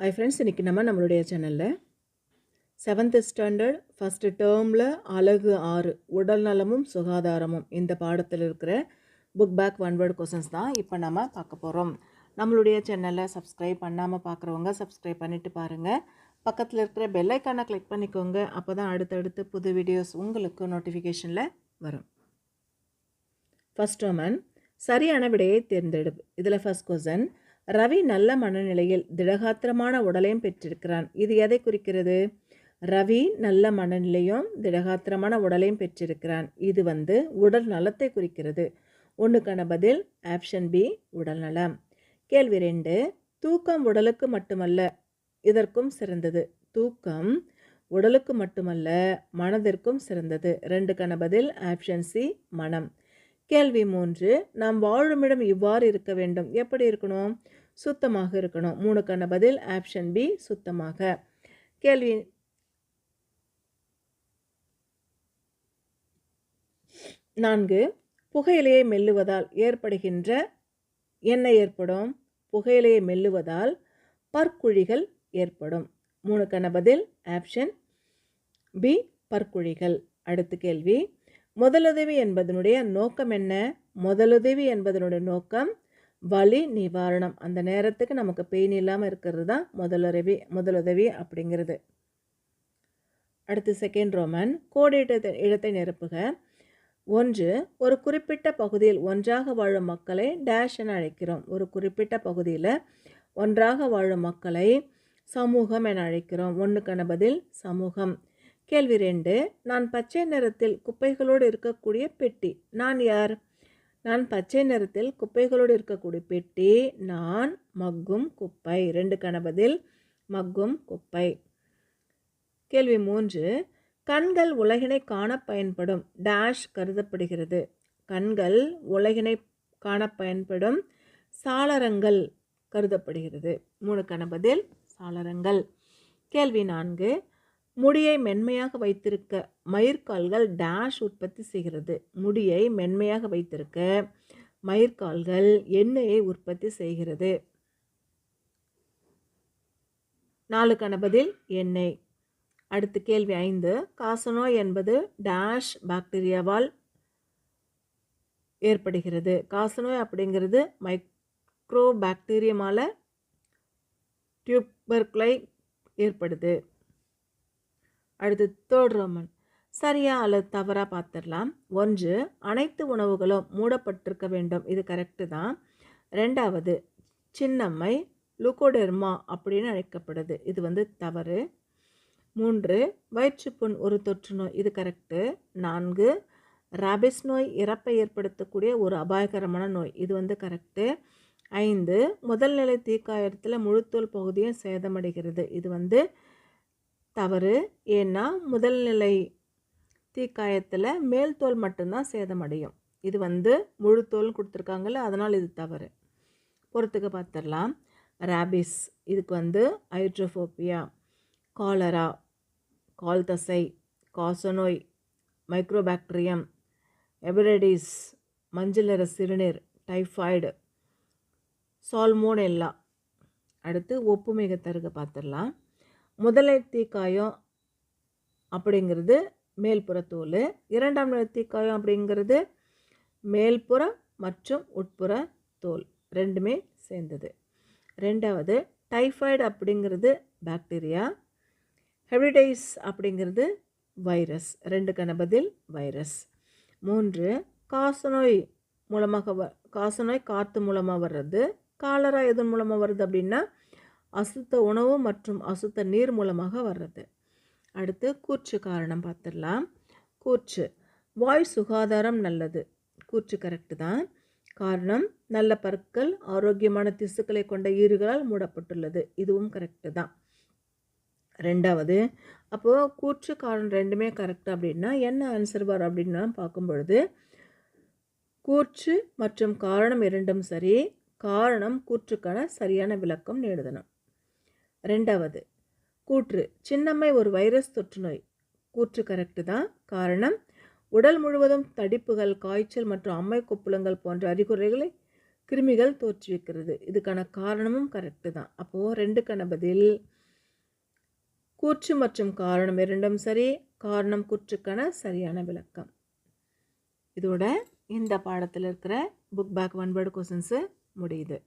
Hi friends இன்றைக்கி நம்ம நம்மளுடைய சேனலில் செவன்த் ஸ்டாண்டர்ட் ஃபஸ்ட்டு டேர்மில் அழகு ஆறு உடல் நலமும் சுகாதாரமும் இந்த பாடத்தில் இருக்கிற book back one word questions தான் இப்போ நம்ம பார்க்க போகிறோம் நம்மளுடைய சேனலை சப்ஸ்கிரைப் பண்ணாமல் பார்க்குறவங்க சப்ஸ்கிரைப் பண்ணிவிட்டு பாருங்கள் பக்கத்தில் இருக்கிற பெல்லைக்கானை கிளிக் பண்ணிக்கோங்க. அப்போ தான் அடுத்தடுத்து புது வீடியோஸ் உங்களுக்கு நோட்டிஃபிகேஷனில் வரும். ஃபர்ஸ்ட் ஒமன் சரியான விடையை தேர்ந்தெடு இதில் ஃபர்ஸ்ட் கொஸ்டின் ரவி நல்ல மனநிலையில் திடகாத்திரமான உடலையும் பெற்றிருக்கிறான். இது எதை குறிக்கிறது? ரவி நல்ல மனநிலையும் திடகாத்திரமான உடலையும் பெற்றிருக்கிறான். இது வந்து உடல் நலத்தை குறிக்கிறது. ஒன்றுக்கான பதில் ஆப்ஷன் பி உடல் நலம். கேள்வி ரெண்டு தூக்கம் உடலுக்கு மட்டுமல்ல இதற்கும் சிறந்தது. தூக்கம் உடலுக்கு மட்டுமல்ல மனதிற்கும் சிறந்தது. ரெண்டுக்கான பதில் ஆப்ஷன் சி மனம். கேள்வி மூன்று நாம் வாழுமிடம் இவ்வாறு இருக்க வேண்டும். எப்படி இருக்கணும்? சுத்தமாக இருக்கணும். மூணுக்கான பதில் ஆப்ஷன் பி சுத்தமாக. கேள்வி நான்கு புகையிலையை மெல்லுவதால் ஏற்படுகின்ற என்ன ஏற்படும்? புகையிலையை மெல்லுவதால் பற்குழிகள் ஏற்படும். மூணுக்கான பதில் ஆப்ஷன் பி பற்குழிகள். அடுத்த கேள்வி முதலுதவி என்பதனுடைய நோக்கம் என்ன? முதலுதவி என்பதனுடைய நோக்கம் வலி நிவாரணம். அந்த நேரத்துக்கு நமக்கு பெயின் இல்லாமல் இருக்கிறது தான் முதலுதவி முதலுதவி அப்படிங்கிறது. அடுத்து செகண்ட் ரோமன் கோடிட்ட இடத்தை நிரப்புக. ஒன்று ஒரு குறிப்பிட்ட பகுதியில் ஒன்றாக வாழும் மக்களை டேஷ் என அழைக்கிறோம். ஒரு குறிப்பிட்ட பகுதியில் ஒன்றாக வாழும் மக்களை சமூகம் என அழைக்கிறோம். ஒன்றுக்கான பதில் சமூகம். கேள்வி ரெண்டு. நான் பச்சை நிறத்தில் குப்பைகளோடு இருக்கக்கூடிய பெட்டி. நான் யார்? நான் பச்சை நிறத்தில் குப்பைகளோடு இருக்கக்கூடிய பெட்டி. நான் மக்கும் குப்பை. ரெண்டு கணபதில் மக்கும் குப்பை. கேள்வி மூன்று. கண்கள் உலகினை காண பயன்படும். டேஷ் கருதப்படுகிறது. கண்கள் உலகினை காண பயன்படும். சாளரங்கள் கருதப்படுகிறது. மூணு கணபதில் சாளரங்கள். கேள்வி நான்கு. முடியை மென்மையாக வைத்திருக்க மயிர்கால்கள் டேஷ் உற்பத்தி செய்கிறது. முடியை மென்மையாக வைத்திருக்க மயிர்கால்கள் எண்ணெயை உற்பத்தி செய்கிறது. நாலு கணபதில் எண்ணெய். அடுத்த கேள்வி ஐந்து. காசநோய் என்பது டேஷ் பாக்டீரியாவால் ஏற்படுகிறது. காசநோய் அப்படிங்கிறது மைக்ரோ பாக்டீரியமால் டியூபர்குலை ஏற்படுது. அடுத்து தேர்ட் ரோமன் சரியா அல்லது தவறாக பார்த்துடலாம். ஒன்று அனைத்து உணவுகளும் மூடப்பட்டிருக்க வேண்டும். இது கரெக்டு தான். ரெண்டாவது சின்னம்மை லுகோடெர்மா அப்படின்னு அழைக்கப்படுது. இது வந்து தவறு. மூன்று வயிற்றுப்புண் ஒரு தொற்று நோய். இது கரெக்டு நான்கு ராபிஸ் நோய் இறப்பை ஏற்படுத்தக்கூடிய ஒரு அபாயகரமான நோய். இது வந்து கரெக்டு ஐந்து முதல்நிலை தீக்காயத்தில் முழுத்தோல் பகுதியும் சேதமடைகிறது. இது வந்து தவறு. ஏன்னா முதல்நிலை தீக்காயத்தில் மேல் தோல் மட்டும்தான் சேதமடையும். இது வந்து முழு தோல் கொடுத்துருக்காங்கல்ல அதனால் இது தவறு. பொறுத்துக்க பார்த்துடலாம் ரேபிஸ் இதுக்கு வந்து ஹைட்ரோஃபோபியா காலரா கால் தசை காசநோய் மைக்ரோபாக்டீரியம் எபிரடிஸ் மஞ்சள் சிறுநீர் டைஃபாய்டு சால்மோன் எல்லாம் அடுத்து ஒப்புமிக பார்த்துடலாம் முதலை தீக்காயம் அப்படிங்கிறது மேல்புற தோல் இரண்டாம் நிலை தீக்காயம் அப்படிங்கிறது மேல்புற மற்றும் உட்புற தோல் ரெண்டுமே சேர்ந்தது. ரெண்டாவது டைஃபாய்டு அப்படிங்கிறது பாக்டீரியா ஹெபிடைஸ் அப்படிங்கிறது வைரஸ் ரெண்டுக்கான பதில் வைரஸ். மூன்று காசநோய் மூலமாக வ காசநோய் காற்று மூலமாக வர்றது காலரா எதன் மூலமாக வருது அப்படின்னா அசுத்த உணவு மற்றும் அசுத்த நீர் மூலமாக வர்றது. அடுத்து கூற்று காரணம் பார்த்துடலாம். கூற்று வாய் சுகாதாரம் நல்லது. கூற்று கரெக்டு தான். காரணம் நல்ல பற்கள் ஆரோக்கியமான திசுக்களை கொண்ட ஈறுகளால் மூடப்பட்டுள்ளது. இதுவும் கரெக்டு தான். ரெண்டாவது அப்போது கூற்று காரணம் ரெண்டுமே கரெக்ட் அப்படின்னா என்ன ஆன்சர் வரும் அப்படின்னா பார்க்கும் பொழுது கூற்று மற்றும் காரணம் இரண்டும் சரி. காரணம் கூற்றுக்கான சரியான விளக்கம் எழுதணும் ரெண்டாவது கூற்று. சின்னம்மை ஒரு வைரஸ் தொற்றுநோய். கூற்று கரெக்டு தான். காரணம் உடல் முழுவதும் தடிப்புகள் காய்ச்சல் மற்றும் அம்மை கொப்புளங்கள் போன்ற அறிகுறிகளை கிருமிகள் தோற்றுவிக்கிறது. இதுக்கான காரணமும் கரெக்டு தான். அப்போது ரெண்டுக்கான பதில். கூற்று மற்றும் காரணம் இரண்டும் சரி. காரணம் கூற்றுக்கான சரியான விளக்கம். இதோட இந்த பாடத்தில் இருக்கிற book back one word questions முடியுது.